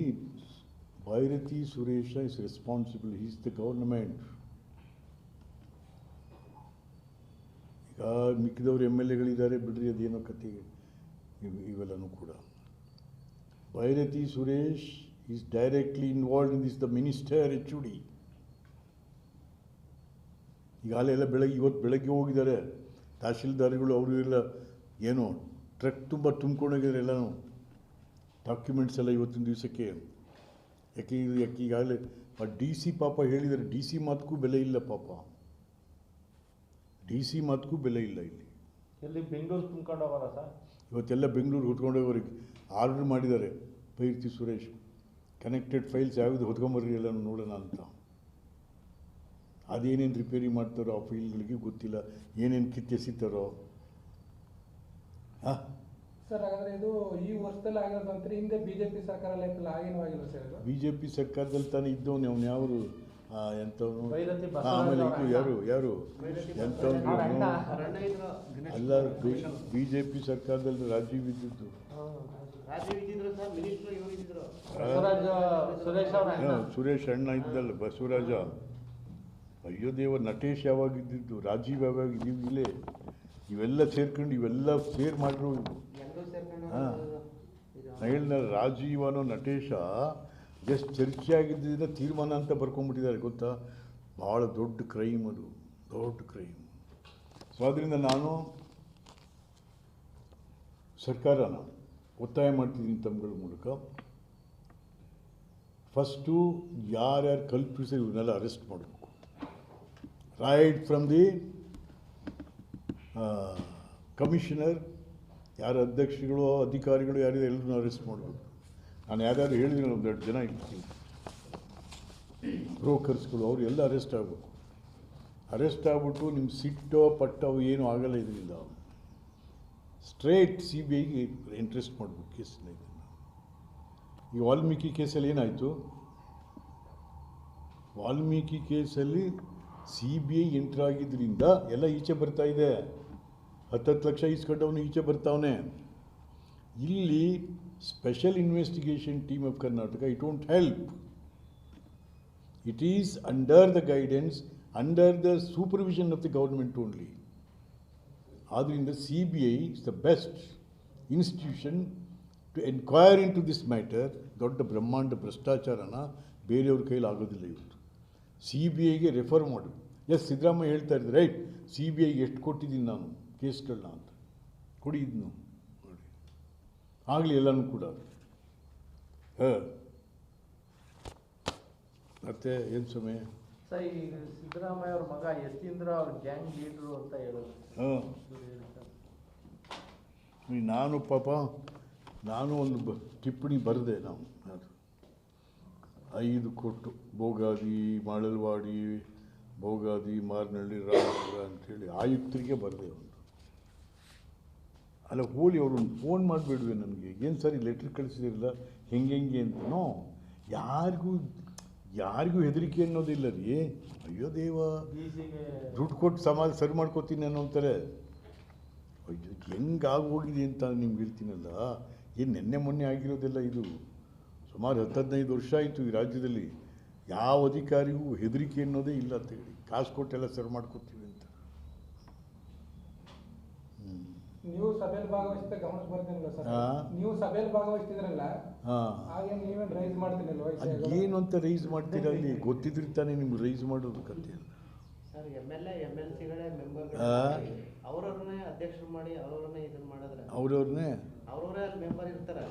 Byrathi Suresh is responsible is the government ಈಗ ಮಿಕ್ಕಿದವ್ರು ಎಂ ಎಲ್ ಎಗಳಿದ್ದಾರೆ ಬಿಡ್ರಿ, ಅದೇನೋ ಇವು, ಇವೆಲ್ಲನೂ ಕೂಡ. Byrathi Suresh is directly involve in this the minister H D ಈಗಾಗಲೇ ಎಲ್ಲ ಬೆಳಗ್ಗೆ, ಇವತ್ತು ಬೆಳಗ್ಗೆ ಹೋಗಿದ್ದಾರೆ. ತಹಶೀಲ್ದಾರ್ಗಳು, ಅವರು ಎಲ್ಲ ಏನು, ಟ್ರಕ್ ತುಂಬ ತುಂಬಿಕೊಂಡೋಗಿದ್ದಾರೆ ಎಲ್ಲನೂ ಡಾಕ್ಯುಮೆಂಟ್ಸ್ ಎಲ್ಲ ಇವತ್ತಿನ ದಿವಸಕ್ಕೆ. ಯಾಕೆ ಯಾಕೆ ಈಗಾಗಲೇ, ಆ ಡಿ ಸಿ ಪಾಪ ಹೇಳಿದ್ದಾರೆ. ಡಿ ಸಿ ಮಾತಕ್ಕೂ ಬೆಲೆ ಇಲ್ಲ ಪಾಪ. ಡಿ ಸಿ ಮಾತಕ್ಕೂ ಬೆಲೆ ಇಲ್ಲ ಇಲ್ಲಿ. ಎಲ್ಲಿ ಬೆಂಗಳೂರು ತುಂಬ್ಕೊಂಡು ಹೋಗೋಲ್ಲ ಸರ್? ಇವತ್ತೆಲ್ಲ ಬೆಂಗಳೂರು ಹೊತ್ಕೊಂಡೋಗೋರಿಗೆ ಆರ್ಡ್ರ್ ಮಾಡಿದ್ದಾರೆ ಪೈರ್ತಿ ಸುರೇಶ್. ಕನೆಕ್ಟೆಡ್ ಫೈಲ್ಸ್ ಯಾವುದು ಹೊತ್ಕೊಂಬರ್ರಿ ಎಲ್ಲ ನೋಡೋಣ ಅಂತ. ಅದೇನೇನು ರಿಪೇರಿ ಮಾಡ್ತಾರೋ ಆ ಫೈಲ್ಗಳಿಗೆ ಗೊತ್ತಿಲ್ಲ. ಏನೇನು ಕಿತ್ತೆಸಿತಾರೋ ಹಾಂ? ಸರ್ ಹಾಗಾದ್ರೆ ಇದು ಈ ವರ್ಷದಲ್ಲಿ ಆಗಿರೋದಂದ್ರೆ ಹಿಂದೆ ಬಿಜೆಪಿ ಸರ್ಕಾರ ಪಿ ಆಗೇನು ಆಗಿಲ್ಲ ಸರ್ ಬಿ ಜೆ ಪಿ ಸರ್ಕಾರದಲ್ಲಿ ತಾನೇ ಇದ್ದವನು ಅವನು ಯಾವರು? ಎಂಥವ್ನು ಆಮೇಲೆ ಇದು ಯಾರು ಯಾರು? ಎಂಥವ್ನು ಇದ್ರು ಅಲ್ಲ ಬಿ ಜೆ ಪಿ ಸರ್ಕಾರದಲ್ಲಿ ರಾಜೀವ್ ಇದ್ದಿದ್ದು ಸುರೇಶ್ ಅಣ್ಣ. ಸುರೇಶ್ ಅಣ್ಣ ಇದ್ದಲ್ಲ ಬಸವರಾಜ. ಅಯ್ಯೋ ದೇವ ನಟೇಶ್ ಯಾವಾಗ ಇದ್ದಿದ್ದು ರಾಜೀವ್ ಯಾವಾಗ ನೀವು ಇಲ್ಲೇ. ಇವೆಲ್ಲ ಸೇರ್ಕೊಂಡು ಇವೆಲ್ಲ ಸೇರ್ ಮಾಡಿರೋ ಹಾಂ. ಹೇಳಿದ ರಾಜೀವ್ ಅನ್ನೋ ನಟೇಶ ಜಸ್ಟ್ ಚರ್ಚೆ ಆಗಿದ್ದರಿಂದ ತೀರ್ಮಾನ ಅಂತ ಬರ್ಕೊಂಡ್ಬಿಟ್ಟಿದ್ದಾರೆ ಗೊತ್ತಾ ಭಾಳ ದೊಡ್ಡ ಕ್ರೈಮ್ ಅದು ದೊಡ್ಡ ಕ್ರೈಮ್ ಸೊ ಅದರಿಂದ ನಾನು ಸರ್ಕಾರನ ಒತ್ತಾಯ ಮಾಡ್ತಿದ್ದೀನಿ ತಮ್ಮಗಳ ಮೂಲಕ ಫಸ್ಟು ಯಾರ್ಯಾರು ಕಲ್ಪಿಸಿ ಇವನ್ನೆಲ್ಲ ಅರೆಸ್ಟ್ ಮಾಡಬೇಕು ರೈಟ್ ಫ್ರಮ್ ದಿ ಕಮಿಷನರ್ ಯಾರು ಅಧ್ಯಕ್ಷಗಳು ಅಧಿಕಾರಿಗಳು ಯಾರಿದೆ ಎಲ್ಲರೂ ಅರೆಸ್ಟ್ ಮಾಡಬೇಕು ನಾನು ಯಾವ್ದಾದ್ರು ಹೇಳಿದ್ದೀನಿ ಒಂದು ಎರಡು ಜನ ಇರ್ತೀನಿ. ಬ್ರೋಕರ್ಸ್ಗಳು, ಅವರು ಎಲ್ಲ ಅರೆಸ್ಟ್ ಆಗಬೇಕು. ಅರೆಸ್ಟ್ ಆಗ್ಬಿಟ್ಟು ನಿಮ್ಮ ಸಿಟ್ಟೋ, ಪಟ್ಟೋ ಏನೂ ಆಗಲ್ಲ ಇದರಿಂದ ಸ್ಟ್ರೇಟ್ ಸಿ ಬಿ ಐಗೆ ಇಂಟ್ರೆಸ್ಟ್ ಮಾಡಬೇಕು ಕೇಸನ್ನ ಈ ವಾಲ್ಮೀಕಿ ಕೇಸಲ್ಲಿ ಏನಾಯಿತು? ವಾಲ್ಮೀಕಿ ಕೇಸಲ್ಲಿ ಸಿ ಬಿ ಐ ಎಂಟ್ರ್ ಆಗಿದ್ದರಿಂದ ಎಲ್ಲ ಈಚೆ ಬರ್ತಾ ಇದೆ. ಹತ್ತತ್ತು ಲಕ್ಷ ಈಸ್ಕೊಂಡವನು ಈಚೆ ಬರ್ತಾವನೆ. ಇಲ್ಲಿ special investigation team of Karnataka it won't help it is under the guidance under the supervision of the government only ಆದ್ದರಿಂದ C B I is the best institution to enquire into this matter ದೊಡ್ಡ ಬ್ರಹ್ಮಾಂಡ ಭ್ರಷ್ಟಾಚಾರನ ಬೇರೆಯವ್ರ ಕೈಲಿ ಆಗೋದಿಲ್ಲ ಇವತ್ತು C B ಐಗೆ refer ಮಾಡು. ಎಸ್ ಸಿದ್ದರಾಮಯ್ಯ ಹೇಳ್ತಾ ಇದ್ದಾರೆ, ರೈಟ್ ಸಿ ಬಿ ಐಗೆ ಎಷ್ಟು ಕೊಟ್ಟಿದ್ದೀನಿ ನಾನು, ಕೇಸ್ಗಳನ್ನ ಅಂತ. ಕೊಡಿ ಇದನ್ನು ಆಗಲಿ ಎಲ್ಲನೂ ಕೂಡ. ಹಾಂ. ಮತ್ತೆ ಏನು ಸಮಯ ಸರ್ ಈ ಸಿದ್ದರಾಮಯ್ಯ ಅವ್ರ ಮಗ ಯತೀಂದ್ರ ಅವ್ರ ಗ್ಯಾಂಗ್ ಲೀಡ್ರು ಅಂತ ಹೇಳೋದು. ಹಾಂ. ನಾನು ಪಾಪ ನಾನು ಒಂದು ಬ ಟಿಪ್ಪಣಿ ಬರೆದೆ ನಾವು. ಅದು ಐದು ಕೊಟ್ಟು ಭೋಗಾದಿ ಮಾಳಲ್ವಾಡಿ ಭೋಗಾದಿ ಮಾರ್ನಳ್ಳಿ ರಾಮಪುರ ಅಂಥೇಳಿ ಆಯುಕ್ತರಿಗೆ ಬರೆದೆ ಒಂದು ಅಲ್ಲ, ಹೋಲಿ ಅವರು ಫೋನ್ ಮಾಡಿಬಿಡುವೆ ನನಗೆ ಏನು ಸರಿ ಲೆಟ್ರ್ ಕಳಿಸಿದಿರಲ್ಲ? ಹೆಂಗೆ ಹೆಂಗೆ ಅಂತನೋ ಯಾರಿಗೂ ಯಾರಿಗೂ ಹೆದರಿಕೆ ಅನ್ನೋದಿಲ್ಲ ರೀ. ಅಯ್ಯೋ ದೇವ. ದುಡ್ಡು ಕೊಟ್ಟು ಸಮಾಜ ಸರಿ ಮಾಡ್ಕೋತೀನಿ ಅನ್ನೋ ಅಂತಾರೆ ಅಯ್ಯೋ ಹೆಂಗೆ ಆಗೋಗಿದೆ ಅಂತ ನಿಮ್ಗೆ ಹೇಳ್ತೀನಲ್ಲ? ಏನು ನಿನ್ನೆ ಮೊನ್ನೆ ಆಗಿರೋದಿಲ್ಲ ಇದು? ಸುಮಾರು ಹತ್ತು ಹದಿನೈದು ವರ್ಷ ಆಯಿತು ಈ ರಾಜ್ಯದಲ್ಲಿ. ಯಾವ ಅಧಿಕಾರಿಗೂ ಹೆದರಿಕೆ ಅನ್ನೋದೇ ಇಲ್ಲ ಅಂತ ಹೇಳಿ. ಕಾಸು ಕೊಟ್ಟೆಲ್ಲ ಸರಿ ಮಾಡ್ಕೋತೀವಿ ಅಂತ ಹ್ಮ್. ನೀವು ಸಭೆಯಲ್ಲಿ ಭಾಗವಹಿಸಿದ ಗಮನಕ್ಕೆ ಬರ್ತೀನಿಲ್ಲ ಸರ್? ನೀವು ಸಭೆಯಲ್ಲಿ ಭಾಗವಹಿಸ್ತಿದ್ರಲ್ಲ ಹಾಂ. ಹಾಗೆ ನೀವೇನು ರೈಸ್ ಮಾಡ್ತೀನಿ ಅಲ್ವಾ ಏನು ಅಂತ ರೈಸ್ ಮಾಡ್ತೀರಾ ಅಲ್ಲಿ? ಗೊತ್ತಿದ್ರೆ ತಾನೇ ನಿಮ್ಗೆ ರೈಸ್ ಮಾಡೋದು ಕತೆ ಅಲ್ಲ sir M L A M L ಸಿಗಳೇ member? ಅವ್ರವ್ರನ್ನೇ ಅಧ್ಯಕ್ಷರು ಮಾಡಿ ಅವ್ರವ್ರನ್ನೇ ಇದನ್ನ ಮಾಡಿದ್ರೆ. ಅವ್ರವ್ರನ್ನೇ? ಅವ್ರವ್ರೇ ಅಲ್ಲಿ ಮೆಂಬರ್ ಇರ್ತಾರೆ.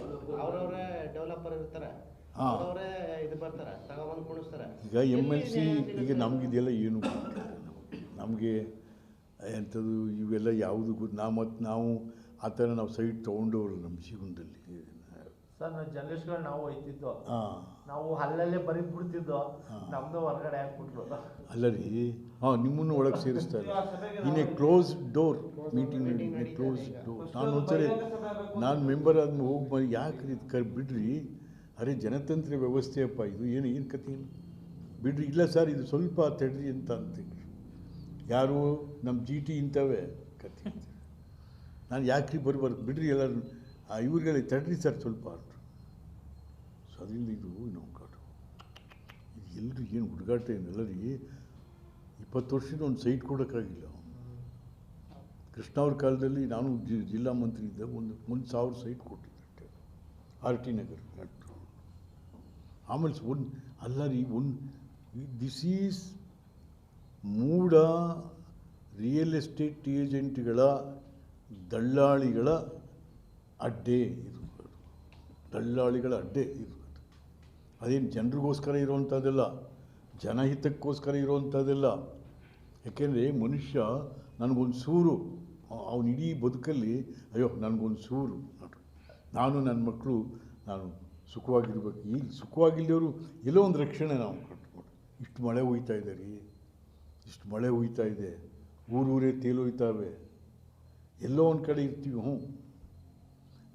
ಅವ್ರವ್ರೇ ಡೆವಲಪರ್ ಇರ್ತಾರೆ. ಅವ್ರವ್ರೇ ಇದು ಬರ್ತಾರೆ ತಗೊಂಬಂದು ಕುಣಿಸ್ತಾರೆ. ಈಗ ಎಂ ಎಲ್ ಸಿ ಈಗ ನಮ್ಗಿದೆಯಲ್ಲ ಏನು ನಮಗೆ. ಎಂಥದ್ದು ಇವೆಲ್ಲ ಯಾವುದು ಗೊತ್ತು ನಾವು ಮತ್ತು ನಾವು ಆ ಥರ ನಾವು ಸೈಟ್ ತೊಗೊಂಡವರು ನಮ್ಮ ಜೀವನದಲ್ಲಿ ಸರ್ ನಾವು ಜರ್ನಲಿಸ್ಟ್ಗಳು ನಾವು ಹೋಯ್ತಿದ್ವು. ಹಾಂ. ನಾವು ಅಲ್ಲಲ್ಲೇ ಬರೀದ್ ಬಿಡ್ತಿದ್ದೋ ನಮ್ಮದು ಹೊರಗಡೆ ಹಾಕ್ಬಿಟ್ರು ಅಲ್ಲ ರೀ. ಹಾಂ ನಿಮ್ಮನ್ನು ಒಳಗೆ ಸೇರಿಸ್ತಾರೆ. In a close door meeting in a close door. ನಾನು ಒಂದ್ಸರಿ ನಾನು ಮೆಂಬರ್ ಆದ್ಮೇಲೆ ಹೋಗಿ ಬಂದು ಯಾಕೆ ಇದು ಕರ್ ಬಿಡ್ರಿ. ಅರೆ ಜನತಂತ್ರ ವ್ಯವಸ್ಥೆಯಪ್ಪ ಇದು. ಏನು ಏನು ಕತೆ ಏನು ಬಿಡ್ರಿ. ಇಲ್ಲ ಸರ್ ಇದು ಸ್ವಲ್ಪ ತಡ್ರಿ ಅಂತ ಅಂತೀನಿ ಯಾರು ನಮ್ಮ ಜಿ ಟಿ ಇಂಥವೇ? ಕತೆ ನಾನು ಯಾಕ್ರಿ ಬರಬಾರ್ದು ಬಿಡ್ರಿ ಎಲ್ಲರೂ. ಆ ಇವ್ರಿಗೆ ತಡ್ರಿ ಸರ್ ಸ್ವಲ್ಪ ಅಂದರು. ಸೊ ಅದರಿಂದ ಇದು ನಾವು ಕಾಡು ಇದು ಎಲ್ಲರೂ ಏನು ಹುಡುಗಾಟ ಏನು ರೀ. ಇಪ್ಪತ್ತು ವರ್ಷದಿಂದ ಒಂದು ಸೈಟ್ ಕೊಡೋಕ್ಕಾಗಿಲ್ಲ ಕೃಷ್ಣ ಅವ್ರ ಕಾಲದಲ್ಲಿ ನಾನು ಜಿ- ಜಿಲ್ಲಾ ಮಂತ್ರಿ ಒಂದು ಒಂದು ಸಾವಿರ ಸೈಟ್ ಕೊಟ್ಟಿದ್ದೆ ಆರ್ ಟಿ ನಗರ್ ಆಮೇಲೆ ಒಂದು ಅಲ್ಲ ರೀ, ಒಂದು this is MUDA real estate ಏಜೆಂಟ್ಗಳ ದಳ್ಳಾಳಿಗಳ ಅಡ್ಡೆ ಇದು ದಳ್ಳಾಳಿಗಳ ಅಡ್ಡೆ ಇದು ಅದೇನು ಜನರಿಗೋಸ್ಕರ ಇರುವಂಥದ್ದಲ್ಲ ಜನಹಿತಕ್ಕೋಸ್ಕರ ಇರುವಂಥದ್ದಲ್ಲ ಯಾಕೆಂದರೆ ಮನುಷ್ಯ ನನಗೊಂದು ಸೂರು, ಅವನ ಇಡೀ ಬದುಕಲ್ಲಿ, ಅಯ್ಯೋ, ನನಗೊಂದು ಸೂರು ನಾನು ನನ್ನ ಮಕ್ಕಳು ನಾನು ಸುಖವಾಗಿರ್ಬೇಕು. ಈಗ ಸುಖವಾಗಿಲ್ಲದವರು ಎಲ್ಲೋ ಒಂದು ರಕ್ಷಣೆ ನಾವು ಕಟ್ಕೊಂಡು ಇಷ್ಟು ಮಳೆ ಹೋಯ್ತಾ ಇದ್ದಾರೆ ಇಷ್ಟು ಮಳೆ ಹೋಯ್ತಾ ಇದೆ. ಊರೂರೇ ತೇಲೋಯ್ತಾವೆ ಎಲ್ಲೋ ಒಂದು ಕಡೆ ಇರ್ತೀವಿ ಹ್ಞೂ.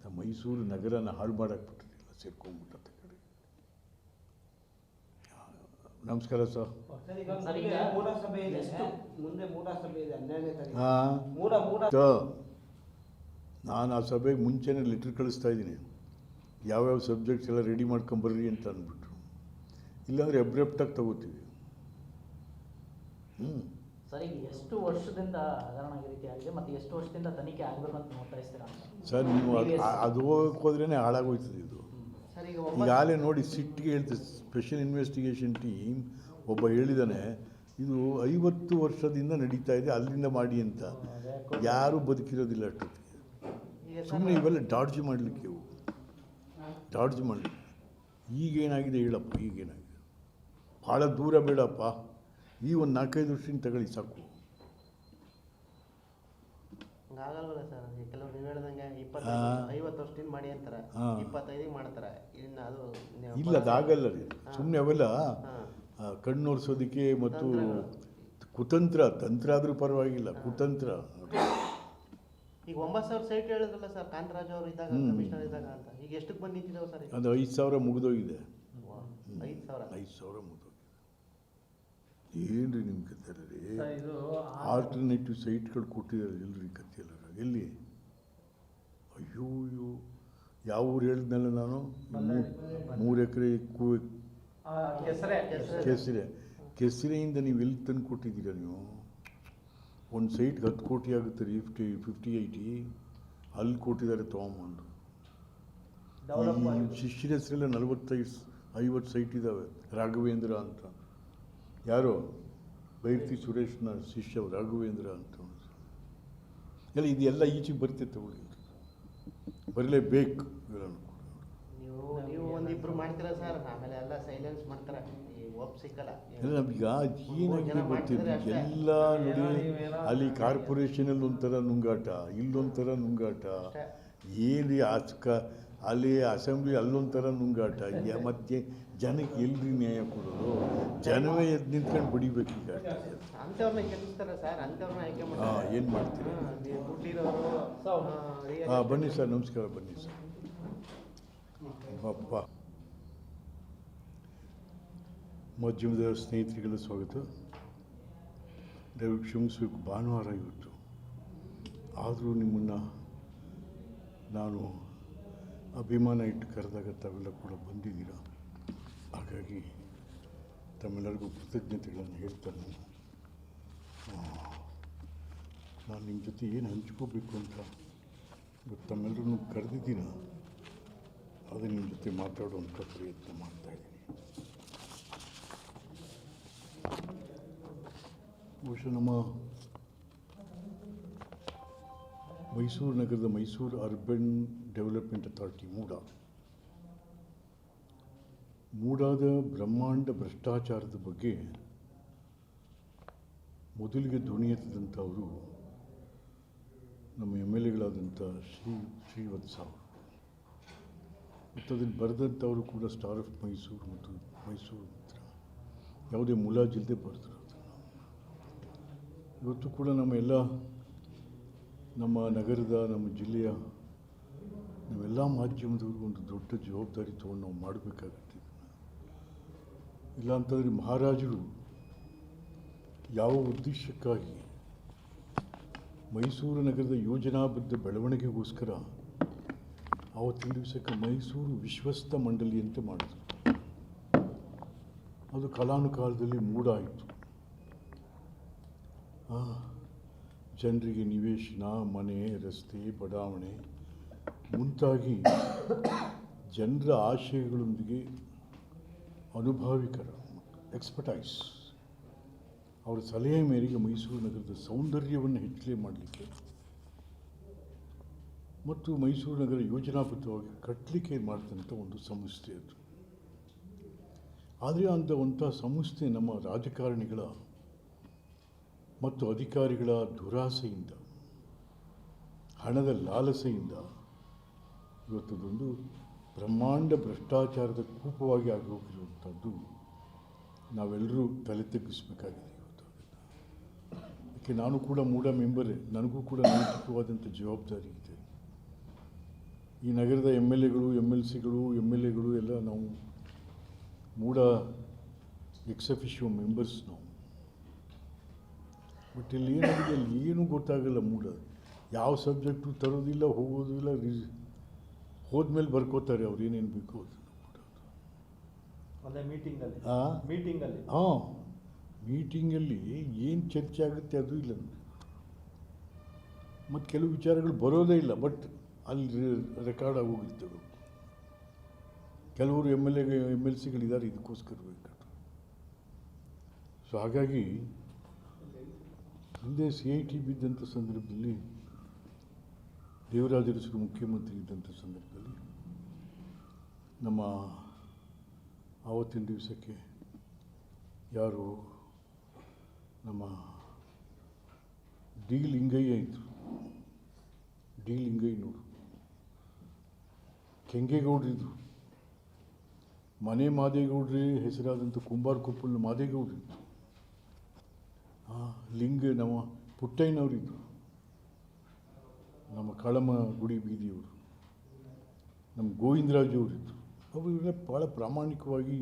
ನಮ್ಮ ಮೈಸೂರು ನಗರನ ಹಾಳು ಮಾಡಾಕ್ಬಿಟ್ಟಿರಲಿಲ್ಲ ಸೇರ್ಕೊಂಡ್ಬಿಟ್ಟಂತ ಕಡೆ. ನಮಸ್ಕಾರ ಸರ್. ಹಾಂ. ನಾನು ಆ ಸಭೆಗೆ ಮುಂಚೆನೇ ಲೆಟ್ರ್ ಕಳಿಸ್ತಾ ಇದ್ದೀನಿ. ಯಾವ್ಯಾವ ಸಬ್ಜೆಕ್ಟ್ಸ್ ಎಲ್ಲ ರೆಡಿ ಮಾಡ್ಕೊಂಬರ್ರಿ ಅಂತ ಅಂದ್ಬಿಟ್ರು. ಇಲ್ಲಾಂದರೆ ಅಬ್ರೆಪ್ಟಾಗಿ ತಗೋತೀವಿ. ಸರ್ ಈಗ ಎಷ್ಟು ವರ್ಷದಿಂದ ಹಗರಣ ಈ ರೀತಿ ಆಗಿದೆ ಮತ್ತು ಎಷ್ಟು ವರ್ಷದಿಂದ ತನಿಖೆ ಆಗಬೇಕು ಅಂತ ಸರ್ ನೀವು ಅದು- ಅದು ಹೋಗಕ್ಕೆ ಹೋದ್ರೇ ಹಾಳಾಗೋಯ್ತದೆ ಇದು. ಸರ್ ಈಗ ಈಗಾಗಲೇ ನೋಡಿ ಸಿಟ್ಟಿಗೆ ಹೇಳ್ತದೆ ಸ್ಪೆಷಲ್ ಇನ್ವೆಸ್ಟಿಗೇಷನ್ ಟೀಮ್ ಒಬ್ಬ ಹೇಳಿದಾನೆ ಇದು ಐವತ್ತು ವರ್ಷದಿಂದ ನಡೀತಾ ಇದೆ ಅಲ್ಲಿಂದ ಮಾಡಿ ಅಂತ. ಯಾರೂ ಬದುಕಿರೋದಿಲ್ಲ ಅಷ್ಟೊತ್ತಿಗೆ. ಈಗ ಸರ್ ಸುಮ್ಮನೆ ಇವೆಲ್ಲ ಡಾಡ್ಜ್ ಮಾಡಲಿಕ್ಕೆ ಇವು. ಡಾಡ್ಜ್ ಮಾಡಲಿಕ್ಕೆ. ಈಗೇನಾಗಿದೆ ಹೇಳಪ್ಪ ಈಗೇನಾಗಿದೆ? ಭಾಳ ದೂರ ಬೇಡಪ್ಪ. ಈ ಒಂದು ನಾಲ್ಕೈದು ವರ್ಷದಿಂದ ತಗೊಳ್ಳಿ ಸಾಕು. ಹಂಗಾಗಲ್ವಲ್ಲ ಸರ್ ಕೆಲವ್ರು ನೀವು ಹೇಳ್ದಂಗೆ ಹಾ. ಇಪ್ಪತ್ತೈದು ಐವತ್ತು ವರ್ಷದಿಂದ ಮಾಡಿ ಅಂತಾರೆ. ಇಪ್ಪತ್ತೈದಿಗೆ ಮಾಡ್ತಾರೆ. ಇನ್ನು ಅದು ಇಲ್ಲ ಅದಾಗಲ್ಲ ರೀ. ಸುಮ್ಮನೆ ಅವೆಲ್ಲ ಕಣ್ಣೋರ್ಸೋದಕ್ಕೆ ಮತ್ತು. ಕುತಂತ್ರ ತಂತ್ರ ಆದರೂ ಪರವಾಗಿಲ್ಲ ಕುತಂತ್ರ. ಈಗ ಒಂಬತ್ತು ಸಾವಿರ ಸೈಟ್ ಹೇಳಿದ್ರಲ್ಲ ಸರ್ ಕಾಂತರಾಜ್ ಅವರು ಇದ್ದಾಗ ಕಮಿಷನರ್ ಇದ್ದಾಗ ಅಂತ. ಈಗ ಎಷ್ಟಕ್ಕೆ ಬಂದು ನಿಂತಿದ್ದಾವೆ ಸರ್ ಅದು ಐದು ಸಾವಿರ ಮುಗಿದೋಗಿದೆ. ಐದು ಸಾವಿರ. ಐದು ಸಾವಿರ ಮುಗಿದೋಗಿದೆ. ಏನು ರೀ ನಿಮ್ಮ ಕತೆ ರೀ ಆಲ್ಟರ್ನೇಟಿವ್ ಸೈಟ್ಗಳು ಕೊಟ್ಟಿದ್ದಾರೆ ಎಲ್ರಿ ಕತೆ ಎಲ್ಲ ಎಲ್ಲಿ? ಅಯ್ಯೋ ಅಯ್ಯೋ. ಯಾವ ಊರು ಹೇಳಿದ್ನಲ್ಲ ನಾನು? ಮೂರು ಎಕರೆ ಕೂ ಕೆಸರೆ ಕೆಸರೆ. ಕೆಸರೆಯಿಂದ ನೀವು ಎಲ್ಲಿ ತಂದು ಕೊಟ್ಟಿದ್ದೀರ ನೀವು? ಒಂದು ಸೈಟ್ಗೆ ಹತ್ತು ಕೋಟಿ ಆಗುತ್ತೆ ರೀ ಫಿಫ್ಟಿ ಫಿಫ್ಟಿ ಏಯ್ಟಿ ಅಲ್ಲಿ ಕೊಟ್ಟಿದ್ದಾರೆ ತೊಗೊಂಬಂದು. ಶಿಷ್ಯರ ಹೆಸರೆಲ್ಲ ನಲವತ್ತೈದು ಐವತ್ತು ಸೈಟ್ ಇದ್ದಾವೆ ರಾಘವೇಂದ್ರ ಅಂತ. ಯಾರು? ಬೈರ್ತಿ ಸುರೇಶ್ನ ಶಿಷ್ಯ ರಾಘವೇಂದ್ರ ಅಂತ ಎಲ್ಲ ಇದೆಲ್ಲ ಈಚೆಗೆ ಬರ್ತಿತ್ತು ತಗೊಳ್ಳಿ. ಬರಲೇಬೇಕು ಇವೆಲ್ಲನೂ ಕೂಡ. ನೀವು ನೀವು ಒಂದಿಬ್ರು ಮಾಡ್ತೀರಾ ಸರ್? ಆಮೇಲೆ ಎಲ್ಲ ಸೈಲೆನ್ಸ್ ಮಾಡ್ತಾರೆ? ಎಲ್ಲ ಏನಾಗಿದೆ ಜನ ಗೊತ್ತಿಲ್ಲ. ಎಲ್ಲ ನೋಡಿ ಅಲ್ಲಿ ಕಾರ್ಪೊರೇಷನಲ್ಲಿ ಒಂಥರ ನುಂಗಾಟ ಇಲ್ಲೊಂಥರ ನುಂಗಾಟ. ಏನು ಆಸ್ಕ ಅಲ್ಲಿ ಅಸೆಂಬ್ಲಿ ಅಲ್ಲೊಂಥರ ನುಂಗಾಟ. ಮತ್ತೆ ಜನಕ್ಕೆ ಎಲ್ರಿ ನ್ಯಾಯ ಕೊಡೋದು. ಜನವೇ ಎದ್ದು ನಿಂತ್ಕೊಂಡು ಬಡಿಬೇಕೀಗ ಹಾಂ ಏನು ಮಾಡ್ತೀರಿ? ಹಾಂ ಬನ್ನಿ ಸರ್ ನಮಸ್ಕಾರ ಬನ್ನಿ ಸರ್. ಅಪ್ಪ ಮಧ್ಯಮದ ಸ್ನೇಹಿತರಿಗೆಲ್ಲ ಸ್ವಾಗತ. ದಯವಿಟ್ಟು ಕ್ಷಮಿಸಬೇಕು ಭಾನುವಾರ ಇವತ್ತು. ಆದರೂ ನಿಮ್ಮನ್ನು ನಾನು ಅಭಿಮಾನ ಇಟ್ಟು ಕರೆದಾಗ ತಾವೆಲ್ಲ ಕೂಡ ಬಂದಿದ್ದೀರ? ಹಾಗಾಗಿ ತಮ್ಮೆಲ್ಲರಿಗೂ ಕೃತಜ್ಞತೆಗಳನ್ನು ಹೇಳ್ತಾನೆ. ನಾನು ನಿಮ್ಮ ಜೊತೆ ಏನು ಹಂಚ್ಕೋಬೇಕು ಅಂತ ಇವತ್ತು ತಮ್ಮೆಲ್ಲರನ್ನು ಕರೆದಿದ್ದೀನ, ಅದು ನಿಮ್ಮ ಜೊತೆ ಮಾತಾಡುವಂಥ ಪ್ರಯತ್ನ ಮಾಡ್ತಾ ಇದ್ದೀನಿ. ಬಹುಶಃ ನಮ್ಮ ಮೈಸೂರು ನಗರದ Mysuru urban development authority MUDA ಮೂಡಾದ ಬ್ರಹ್ಮಾಂಡ ಭ್ರಷ್ಟಾಚಾರದ ಬಗ್ಗೆ ಮೊದಲಿಗೆ ಧ್ವನಿ ಎತ್ತಿದಂಥವರು ನಮ್ಮ ಎಂ ಎಲ್ ಎಗಳಾದಂಥ ಶ್ರೀ ಶ್ರೀವತ್ಸ ಅವರು. ಮತ್ತು ಅದನ್ನು ಬರೆದಂಥವರು ಕೂಡ ಸ್ಟಾರ್ ಆಫ್ ಮೈಸೂರು ಮತ್ತು ಮೈಸೂರು ಮಿತ್ರ ಯಾವುದೇ ಮುಲಾಜಿಲ್ಲದೆ ಬರೆದ್ರು ಅದನ್ನು. ಇವತ್ತು ಕೂಡ ನಮ್ಮ ಎಲ್ಲ ನಮ್ಮ ನಗರದ, ನಮ್ಮ ಜಿಲ್ಲೆಯ ನಾವೆಲ್ಲ ಮಾಧ್ಯಮದವ್ರಿಗೂ ಒಂದು ದೊಡ್ಡ ಜವಾಬ್ದಾರಿ ತೊಗೊಂಡು ನಾವು ಮಾಡಬೇಕಾಗತ್ತೆ. ಇದನ್ನು ಇಲ್ಲ ಅಂತಂದರೆ ಮಹಾರಾಜರು ಯಾವ ಉದ್ದೇಶಕ್ಕಾಗಿ ಮೈಸೂರು ನಗರದ ಯೋಜನಾಬದ್ಧ ಬೆಳವಣಿಗೆಗೋಸ್ಕರ ಆವತ್ತಿನ ದಿವಸಕ್ಕೆ ಮೈಸೂರು ವಿಶ್ವಸ್ತ ಮಂಡಳಿ ಅಂತ ಮಾಡಿದ್ರು. ಅದು ಕಾಲಾನುಕಾಲದಲ್ಲಿ ಮೂಡಾಯಿತು. ಜನರಿಗೆ ನಿವೇಶನ, ಮನೆ, ರಸ್ತೆ, ಬಡಾವಣೆ ಮುಂತಾಗಿ ಜನರ ಆಶಯಗಳೊಂದಿಗೆ ಅನುಭಾವಿಕರ ಎಕ್ಸ್ಪರ್ಟೈಸ್ ಅವರ ಸಲಹೆ ಮೇರೆಗೆ ಮೈಸೂರು ನಗರದ ಸೌಂದರ್ಯವನ್ನು ಹೆಚ್ಚಳ ಮಾಡಲಿಕ್ಕೆ ಮತ್ತು ಮೈಸೂರು ನಗರ ಯೋಜನಾಬದ್ಧವಾಗಿ ಕಟ್ಟಲಿಕ್ಕೆ ಮಾಡಿದಂಥ ಒಂದು ಸಂಸ್ಥೆ ಅದು. ಆದರೆ ಅಂತ ಒಂಥ ಸಂಸ್ಥೆ ನಮ್ಮ ರಾಜಕಾರಣಿಗಳ ಮತ್ತು ಅಧಿಕಾರಿಗಳ ದುರಾಸೆಯಿಂದ, ಹಣದ ಲಾಲಸೆಯಿಂದ ಇವತ್ತದೊಂದು ಬ್ರಹ್ಮಾಂಡ ಭ್ರಷ್ಟಾಚಾರದ ಕೂಪವಾಗಿ ಆಗೋಗಿರುವಂಥದ್ದು ನಾವೆಲ್ಲರೂ ತಲೆ ಇವತ್ತು. ಅದಕ್ಕೆ ನಾನು ಕೂಡ ಮೂಡ ಮೆಂಬರೇ, ನನಗೂ ಕೂಡ ನೈತಿಕವಾದಂಥ ಜವಾಬ್ದಾರಿ ಇದೆ. ಈ ನಗರದ ಎಂ ಎಲ್ ಎಗಳು ಎಂ ಎಲ್ ಸಿಗಳು ಎಂ ಎಲ್ ಎಗಳು ಎಲ್ಲ ನಾವು ಮೂಡ ಎಕ್ಸಫಿಷಿಯೋ ಮೆಂಬರ್ಸ್ ನಾವು. ಬಟ್ ಇಲ್ಲಿ ಏನಾಗಿದೆ, ಅಲ್ಲಿ ಏನೂ ಗೊತ್ತಾಗಲ್ಲ ಮೂಡ ಯಾವ ಸಬ್ಜೆಕ್ಟು ತರೋದಿಲ್ಲ, ಹೋಗೋದಿಲ್ಲ, ರಿಸ್ ಹೋದ್ಮೇಲೆ ಬರ್ಕೋತಾರೆ ಅವ್ರು ಏನೇನು ಬೇಕು ಮೀಟಿಂಗಲ್ಲಿ? ಮೀಟಿಂಗಲ್ಲಿ ಹಾಂ. ಮೀಟಿಂಗಲ್ಲಿ ಏನು ಚರ್ಚೆ ಆಗುತ್ತೆ ಅದು ಇಲ್ಲ ಮತ್ತು ಕೆಲವು ವಿಚಾರಗಳು ಬರೋದೇ ಇಲ್ಲ ಬಟ್ ಅಲ್ಲಿ ರೆಕಾರ್ಡ್ ಆಗೋಗಿರ್ತವೆ ಕೆಲವರು M L A M L ಸಿಗಳಿದ್ದಾರೆ ಇದಕ್ಕೋಸ್ಕರ ಬೇಕು ಸೊ ಹಾಗಾಗಿ ಹಿಂದೆ ಸಿ ಐ ಟಿ ಬಿದ್ದಂಥ ಸಂದರ್ಭದಲ್ಲಿ ದೇವರಾಜ ಅರಸರು ಮುಖ್ಯಮಂತ್ರಿ ಇದ್ದಂಥ ಸಂದರ್ಭದಲ್ಲಿ ನಮ್ಮ ಆವತ್ತಿನ ದಿವಸಕ್ಕೆ ಯಾರು ನಮ್ಮ ಡಿ ಲಿಂಗಯ್ಯ ಇದ್ದರು ಡಿ ಲಿಂಗಯ್ಯನವರು ಕೆಂಗೇಗೌಡರಿದ್ದರು ಮನೆ ಮಾದೇಗೌಡ್ರಿ ಹೆಸರಾದಂಥ ಕುಂಬಾರ ಕುಪ್ಪಲ್ನ ಮಾದೇಗೌಡರಿದ್ದರು ಲಿಂಗ ನಮ್ಮ ಪುಟ್ಟಯ್ಯನವರಿದ್ದರು ನಮ್ಮ ಕಳಮ ಗುಡಿ ಬೀದಿಯವರು, ನಮ್ಮ ಗೋವಿಂದರಾಜು ಅವರಿದ್ದರು ಅವರೆಲ್ಲ ಭಾಳ ಪ್ರಾಮಾಣಿಕವಾಗಿ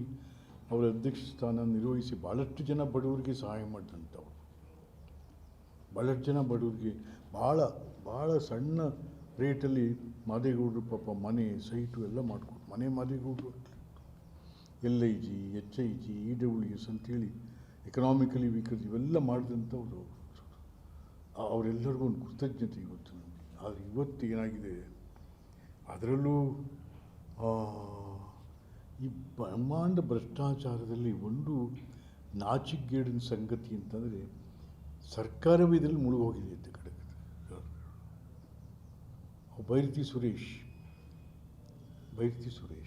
ಅವರ ಅಧ್ಯಕ್ಷ ಸ್ಥಾನ ನಿರ್ವಹಿಸಿ ಭಾಳಷ್ಟು ಜನ ಬಡವರಿಗೆ ಸಹಾಯ ಮಾಡಿದಂಥವ್ರು. ಭಾಳಷ್ಟು ಜನ ಬಡವರಿಗೆ ಭಾಳ ಭಾಳ ಸಣ್ಣ ರೇಟಲ್ಲಿ ಮಾದೇಗೌಡರು ಪಾಪ ಮನೆ ಸೈಟು ಎಲ್ಲ ಮಾಡಿಕೊಟ್ಟು ಮನೆ ಮಾದೇಗೌಡರು L I G, H I G, E W S ಅಂತೇಳಿ ಎಕನಾಮಿಕಲಿ ವೀಕರ್ ಇವೆಲ್ಲ ಮಾಡಿದಂಥವ್ರು ಅವರೆಲ್ಲರಿಗೂ ಒಂದು ಕೃತಜ್ಞತೆ ಇವತ್ತು. ಆದರೆ ಇವತ್ತು ಏನಾಗಿದೆ? ಅದರಲ್ಲೂ ಈ ಬ್ರಹ್ಮಾಂಡ ಭ್ರಷ್ಟಾಚಾರದಲ್ಲಿ ಒಂದು ನಾಚಿಗೇಡಿನ ಸಂಗತಿ ಅಂತಂದರೆ, ಸರ್ಕಾರವೇ ಇದರಲ್ಲಿ ಮುಳುಗೋಗಿದೆ ಅಂತ ಕಡೆ ಬೈರತಿ ಸುರೇಶ್ ಬೈರತಿ ಸುರೇಶ್.